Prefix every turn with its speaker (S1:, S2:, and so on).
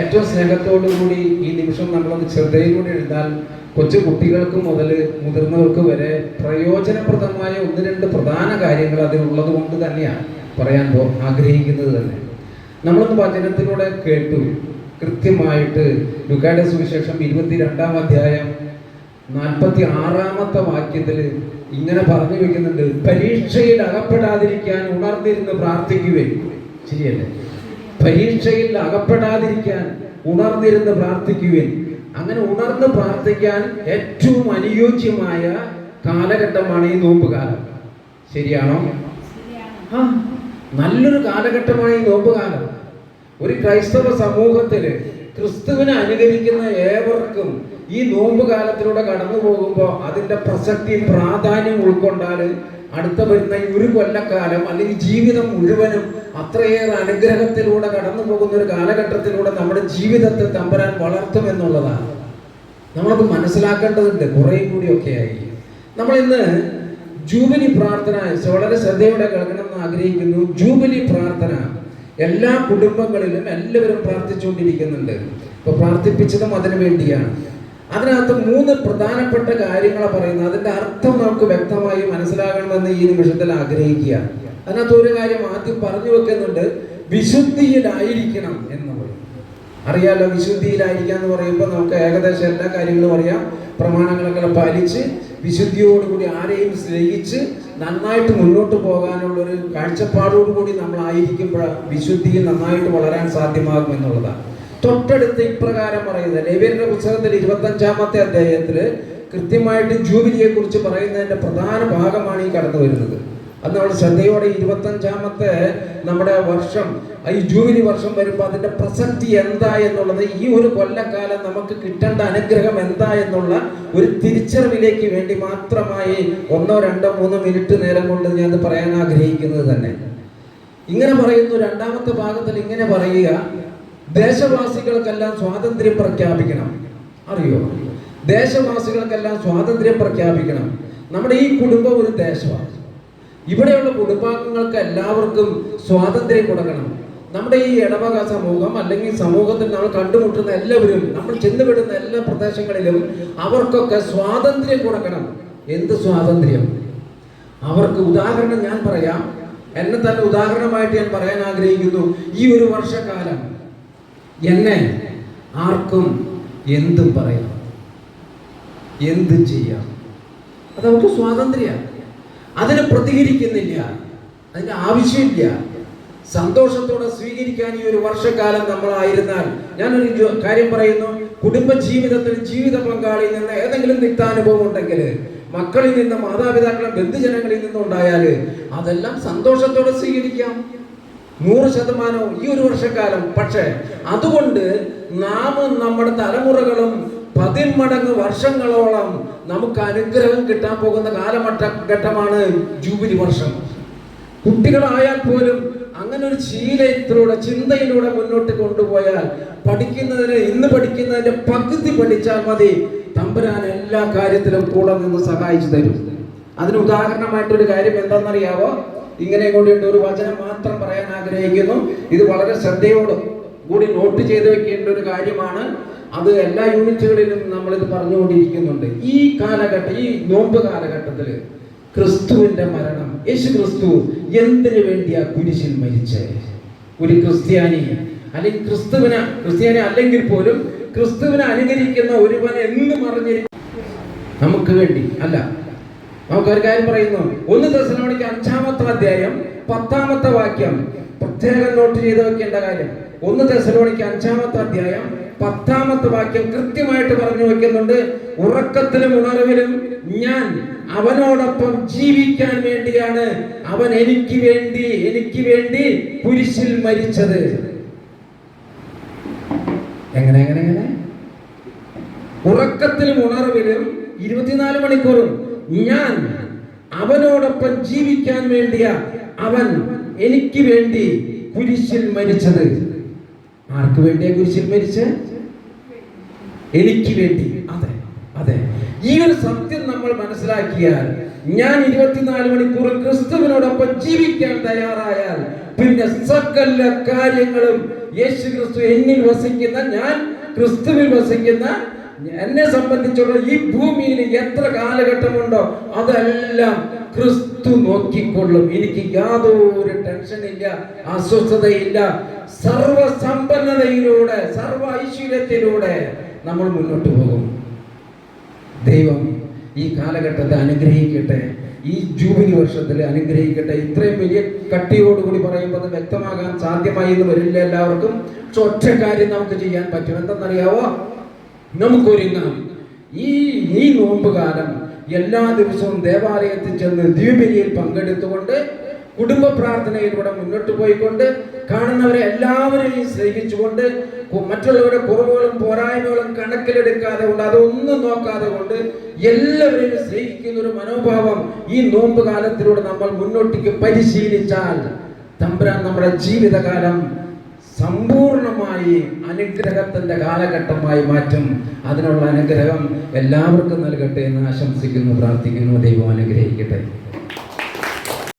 S1: ഏറ്റവും സ്നേഹത്തോടുകൂടി ഈ നിമിഷം നമ്മളൊന്ന് കൂടി എഴുതാൽ കൊച്ചു കുട്ടികൾക്ക് മുതൽ മുതിർന്നവർക്ക് വരെ പ്രയോജനപ്രദമായ ഒന്ന് രണ്ട് പ്രധാന കാര്യങ്ങൾ അതിലുള്ളത് കൊണ്ട് തന്നെയാണ് പറയാൻ ആഗ്രഹിക്കുന്നത് തന്നെ. നമ്മളൊന്ന് വചനത്തിലൂടെ കേട്ടു. കൃത്യമായിട്ട് ലുക്കായുടെ സുവിശേഷം ഇരുപത്തിരണ്ടാം അധ്യായം നാൽപ്പത്തി ആറാമത്തെ വാക്യത്തിൽ ഇങ്ങനെ പറഞ്ഞു വെക്കുന്നുണ്ട്. പരീക്ഷയിൽ അകപ്പെടാതിരിക്കാൻ ഉണർന്നിരുന്ന് പ്രാർത്ഥിക്കുകയും ശരിയല്ലേ? പരീക്ഷയിൽ അകപ്പെടാതിരിക്കാൻ ഉണർന്നിരുന്ന് പ്രാർത്ഥിക്കുവിൻ. അങ്ങനെ ഉണർന്ന് പ്രാർത്ഥിക്കാൻ ഏറ്റവും അനുയോജ്യമായ കാലഘട്ടമാണ് ഈ നോമ്പ് കാലം ശരിയാണോ. ആ നല്ലൊരു കാലഘട്ടമാണ് ഈ നോമ്പ് കാലം ഒരു ക്രൈസ്തവ സമൂഹത്തിൽ ക്രിസ്തുവിനെ അനുകരിക്കുന്ന ഏവർക്കും ഈ നോമ്പ് കാലത്തിലൂടെ കടന്നു പോകുമ്പോൾ അതിന്റെ പ്രസക്തി പ്രാധാന്യം ഉൾക്കൊണ്ടാൽ അടുത്ത വരുന്ന ഈ ഒരു കൊല്ലക്കാലം അല്ലെങ്കിൽ ജീവിതം മുഴുവനും അത്രയേറെ അനുഗ്രഹത്തിലൂടെ കടന്നു പോകുന്ന ഒരു കാലഘട്ടത്തിലൂടെ നമ്മുടെ ജീവിതത്തെ തമ്പരാൻ വളർത്തും എന്നുള്ളതാണ്. നമ്മളത് മനസ്സിലാക്കേണ്ടതുണ്ട്. കുറേ കൂടിയൊക്കെ ആയി. നമ്മൾ ഇന്ന് ജൂബിലി പ്രാർത്ഥന വളരെ ശ്രദ്ധയോടെ കേൾക്കണം എന്ന് ആഗ്രഹിക്കുന്നു. ജൂബിലി പ്രാർത്ഥന എല്ലാ കുടുംബങ്ങളിലും എല്ലാവരും പ്രാർത്ഥിച്ചുകൊണ്ടിരിക്കുന്നുണ്ട്. ഇപ്പൊ പ്രാർത്ഥിപ്പിച്ചതും അതിനു വേണ്ടിയാണ്. അതിനകത്ത് മൂന്ന് പ്രധാനപ്പെട്ട കാര്യങ്ങളെ പറയുന്നത്. അതിന്റെ അർത്ഥം നമുക്ക് വ്യക്തമായി മനസ്സിലാകണമെന്ന് ഈ നിമിഷത്തിൽ ആഗ്രഹിക്കുക. അതിനകത്ത് ഒരു കാര്യം ആദ്യം പറഞ്ഞു വെക്കുന്നുണ്ട്. വിശുദ്ധിയിലായിരിക്കണം എന്ന് പറയും. അറിയാലോ വിശുദ്ധിയിലായിരിക്കുക എന്ന് പറയുമ്പോൾ നമുക്ക് ഏകദേശം എല്ലാ കാര്യങ്ങളും അറിയാം. പ്രമാണങ്ങളൊക്കെ പാലിച്ച് വിശുദ്ധിയോടുകൂടി ആരെയും സ്നേഹിച്ച് നന്നായിട്ട് മുന്നോട്ട് പോകാനുള്ള ഒരു കാഴ്ചപ്പാടോടുകൂടി നമ്മൾ ആയിരിക്കുമ്പോൾ വിശുദ്ധിയിൽ നന്നായിട്ട് വളരാൻ സാധ്യമാകും എന്നുള്ളതാണ്. തൊട്ടടുത്ത് ഇപ്രകാരം പറയുന്നത്. ലേവ്യരുടെ പുസ്തകത്തിൽ ഇരുപത്തഞ്ചാമത്തെ അധ്യായത്തിൽ കൃത്യമായിട്ട് ജൂബിലിയെ കുറിച്ച് പറയുന്നതിന്റെ പ്രധാന ഭാഗമാണ് ഈ കടന്നു വരുന്നത്. അത് നമ്മൾ ശ്രദ്ധയോടെ ഇരുപത്തഞ്ചാമത്തെ നമ്മുടെ വർഷം ഈ ജൂബിലി വർഷം വരുമ്പോൾ അതിന്റെ പ്രസക്തി എന്താ എന്നുള്ളത് ഈ ഒരു കൊല്ലക്കാലം നമുക്ക് കിട്ടേണ്ട അനുഗ്രഹം എന്താ എന്നുള്ള ഒരു തിരിച്ചറിവിലേക്ക് വേണ്ടി മാത്രമായി ഒന്നോ രണ്ടോ മൂന്നോ മിനിറ്റ് നേരം കൊണ്ട് ഞാൻ പറയാൻ ആഗ്രഹിക്കുന്നത് തന്നെ. ഇങ്ങനെ പറയുന്നു രണ്ടാമത്തെ ഭാഗത്തിൽ ഇങ്ങനെ പറയുക ദേശവാസികൾക്കെല്ലാം സ്വാതന്ത്ര്യം പ്രഖ്യാപിക്കണം. അറിയോ? ദേശവാസികൾക്കെല്ലാം സ്വാതന്ത്ര്യം പ്രഖ്യാപിക്കണം. നമ്മുടെ ഈ കുടുംബം ഒരു ദേശമാണ് ഇവിടെയുള്ള കുടുംബാംഗങ്ങൾക്ക് എല്ലാവർക്കും സ്വാതന്ത്ര്യം കൊടുക്കണം. നമ്മുടെ ഈ ഇടവക സമൂഹം അല്ലെങ്കിൽ സമൂഹത്തിൽ നമ്മൾ കണ്ടുമുട്ടുന്ന എല്ലാവരും നമ്മൾ ചെന്നുവിടുന്ന എല്ലാ പ്രദേശങ്ങളിലും അവർക്കൊക്കെ സ്വാതന്ത്ര്യം കൊടുക്കണം. എന്ത് സ്വാതന്ത്ര്യം? അവർക്ക് ഉദാഹരണം ഞാൻ പറയാം. എന്നെ തന്നെ ഉദാഹരണമായിട്ട് ഞാൻ പറയാൻ ആഗ്രഹിക്കുന്നു. ഈ ഒരു വർഷക്കാലം എന്നെ ആർക്കും എന്തും പറയാം. എന്തും ചെയ്യാം? അത് അവർക്ക് സ്വാതന്ത്ര്യം. അതിന് പ്രതികരിക്കുന്നില്ല. അതിന് ആവശ്യമില്ല. സന്തോഷത്തോടെ സ്വീകരിക്കാൻ ഈ ഒരു വർഷക്കാലം നമ്മളായിരുന്നാൽ ഞാനൊരു കാര്യം പറയുന്നു. കുടുംബ ജീവിതത്തിൽ ജീവിത പങ്കാളിയിൽ നിന്ന് ഏതെങ്കിലും നിക്താനുഭവം ഉണ്ടെങ്കിൽ മക്കളിൽ നിന്ന് മാതാപിതാക്കളും ബന്ധുജനങ്ങളിൽ നിന്നും ഉണ്ടായാൽ അതെല്ലാം സന്തോഷത്തോടെ സ്വീകരിക്കാം. നൂറ് ശതമാനവും ഈ ഒരു വർഷക്കാലം. പക്ഷേ അതുകൊണ്ട് നാമും നമ്മുടെ തലമുറകളും പതിന്മടങ്ങ് വർഷങ്ങളോളം നമുക്ക് അനുഗ്രഹം കിട്ടാൻ പോകുന്ന കാലമട്ട ഘട്ടമാണ് ജൂബിലി വർഷം. കുട്ടികളായാൽ പോലും അങ്ങനെ ഒരു ശീലത്തിലൂടെ ചിന്തയിലൂടെ മുന്നോട്ട് കൊണ്ടുപോയാൽ പഠിക്കുന്നതിന് ഇന്ന് പഠിക്കുന്നതിന്റെ പകുതി പഠിച്ചാൽ മതി. തമ്പുരാൻ എല്ലാ കാര്യത്തിലും കൂടെ നിന്ന് സഹായിച്ചു തരും. അതിന് ഉദാഹരണമായിട്ടൊരു കാര്യം എന്താണെന്നറിയാവോ? ഇങ്ങനെ കൂടിയിട്ട് ഒരു വചനം മാത്രം പറയാൻ ആഗ്രഹിക്കുന്നു. ഇത് വളരെ ശ്രദ്ധയോട് കൂടി നോട്ട് ചെയ്ത് വെക്കേണ്ട ഒരു കാര്യമാണ്. അത് എല്ലാ യൂണിറ്റുകളിലും നമ്മൾ ഇത് പറഞ്ഞുകൊണ്ടിരിക്കുന്നുണ്ട്. ഈ കാലഘട്ടം ഈ നോമ്പ് കാലഘട്ടത്തിൽ ക്രിസ്തുവിന്റെ മരണം യേശു ക്രിസ്തു എന്തിനു വേണ്ടിയാ കുരിശിൽ മരിച്ചേ? ഒരു ക്രിസ്ത്യാനി അല്ലെങ്കിൽ ക്രിസ്തുവിനെ ക്രിസ്ത്യാനി അല്ലെങ്കിൽ പോലും ക്രിസ്തുവിനെ അനുകരിക്കുന്ന ഒരുവനെ എന്ന് മറിഞ്ഞിരിക്കും നമുക്ക് വേണ്ടി അല്ല നമുക്കൊരു കാര്യം പറയുന്നു. ഒന്ന് ദശലോണിക്ക് അഞ്ചാമത്തെ അധ്യായം പത്താമത്തെ വാക്യം. പ്രത്യേകം നോട്ട് ചെയ്ത് വെക്കേണ്ട കാര്യം. ഒന്ന് ദശലോണിക്ക് അഞ്ചാമത്തെ അധ്യായം പത്താമത്തെ വാക്യം കൃത്യമായിട്ട് പറഞ്ഞു വെക്കുന്നുണ്ട്. ഉറക്കത്തിലും ഉണർവിലും ഞാൻ അവനോടൊപ്പം ജീവിക്കാൻ വേണ്ടിയാണ്. അവൻ എനിക്ക് വേണ്ടി എനിക്ക് വേണ്ടി കുരിശിൽ മരിച്ചത്. എങ്ങനെ എങ്ങനെ എങ്ങനെ? ഉറക്കത്തിലും ഉണർവിലും ഇരുപത്തിനാല് മണിക്കൂറും ഞാൻ അവനോടൊപ്പം ജീവിക്കാൻ വേണ്ടിയ അവൻ എനിക്ക് വേണ്ടി കുരിശിൽ മരിച്ചത്. ആർക്ക് വേണ്ടിയ കുരിശിൽ മരിച്ച്? എനിക്ക് വേണ്ടി. അതെ അതെ. ഈ ഒരു സത്യം നമ്മൾ മനസ്സിലാക്കിയാൽ ഞാൻ ഇരുപത്തിനാല് മണിക്കൂർ ക്രിസ്തുവിനോടൊപ്പം ജീവിക്കാൻ തയ്യാറായാൽ പിന്നെ സകല കാര്യങ്ങളും യേശു ക്രിസ്തു എന്നിൽ വസിക്കുന്ന ഞാൻ ക്രിസ്തുവിൽ വസിക്കുന്ന എന്നെ സംബന്ധിച്ചുള്ള ഈ ഭൂമിയിൽ എത്ര കാലഘട്ടമുണ്ടോ അതെല്ലാം ക്രിസ്തു നോക്കിക്കൊള്ളും. എനിക്ക് യാതൊരു ടെൻഷൻ ടെൻഷനില്ല അസ്വസ്ഥതയില്ല. സർവസമ്പന്നതയിലൂടെ സർവ ഐശ്വര്യത്തിലൂടെ നമ്മൾ മുന്നോട്ട് പോകും. ദൈവം ഈ കാലഘട്ടത്തെ അനുഗ്രഹിക്കട്ടെ ഈ ജൂബിലി വർഷത്തിൽ അനുഗ്രഹിക്കട്ടെ. ഇത്രയും വലിയ കട്ടിയോടുകൂടി പറയുമ്പോൾ അത് വ്യക്തമാകാൻ സാധ്യമായി എന്ന് വരില്ല എല്ലാവർക്കും. ഒറ്റ കാര്യം നമുക്ക് ചെയ്യാൻ പറ്റും. എന്തെന്നറിയാവോ? നമുക്കൊരുങ്ങാം. ഈ ഈ നോമ്പുകാലം എല്ലാ ദിവസവും ദേവാലയത്തിൽ ചെന്ന് ദ്വീപലിയിൽ പങ്കെടുത്തുകൊണ്ട് കുടുംബ പ്രാർത്ഥനയിലൂടെ മുന്നോട്ട് പോയിക്കൊണ്ട് കാണുന്നവരെ എല്ലാവരെയും സ്നേഹിച്ചുകൊണ്ട് മറ്റുള്ളവരുടെ കുറവുകളും പോരായ്മകളും കണക്കിലെടുക്കാതെ കൊണ്ട് അതൊന്നും നോക്കാതെ കൊണ്ട് എല്ലാവരെയും സ്നേഹിക്കുന്ന ഒരു മനോഭാവം ഈ നോമ്പ് കാലത്തിലൂടെ നമ്മൾ മുന്നോട്ടേക്ക് പരിശീലിച്ചാൽ തമ്പുരാൻ നമ്മുടെ ജീവിതകാലം സമ്പൂർണമായി അനുഗ്രഹത്തിന്റെ കാലഘട്ടമായി മാറ്റും. അതിനുള്ള അനുഗ്രഹം എല്ലാവർക്കും നൽകട്ടെ എന്ന് ആശംസിക്കുന്നു പ്രാർത്ഥിക്കുന്നു ദൈവം അനുഗ്രഹിക്കട്ടെ.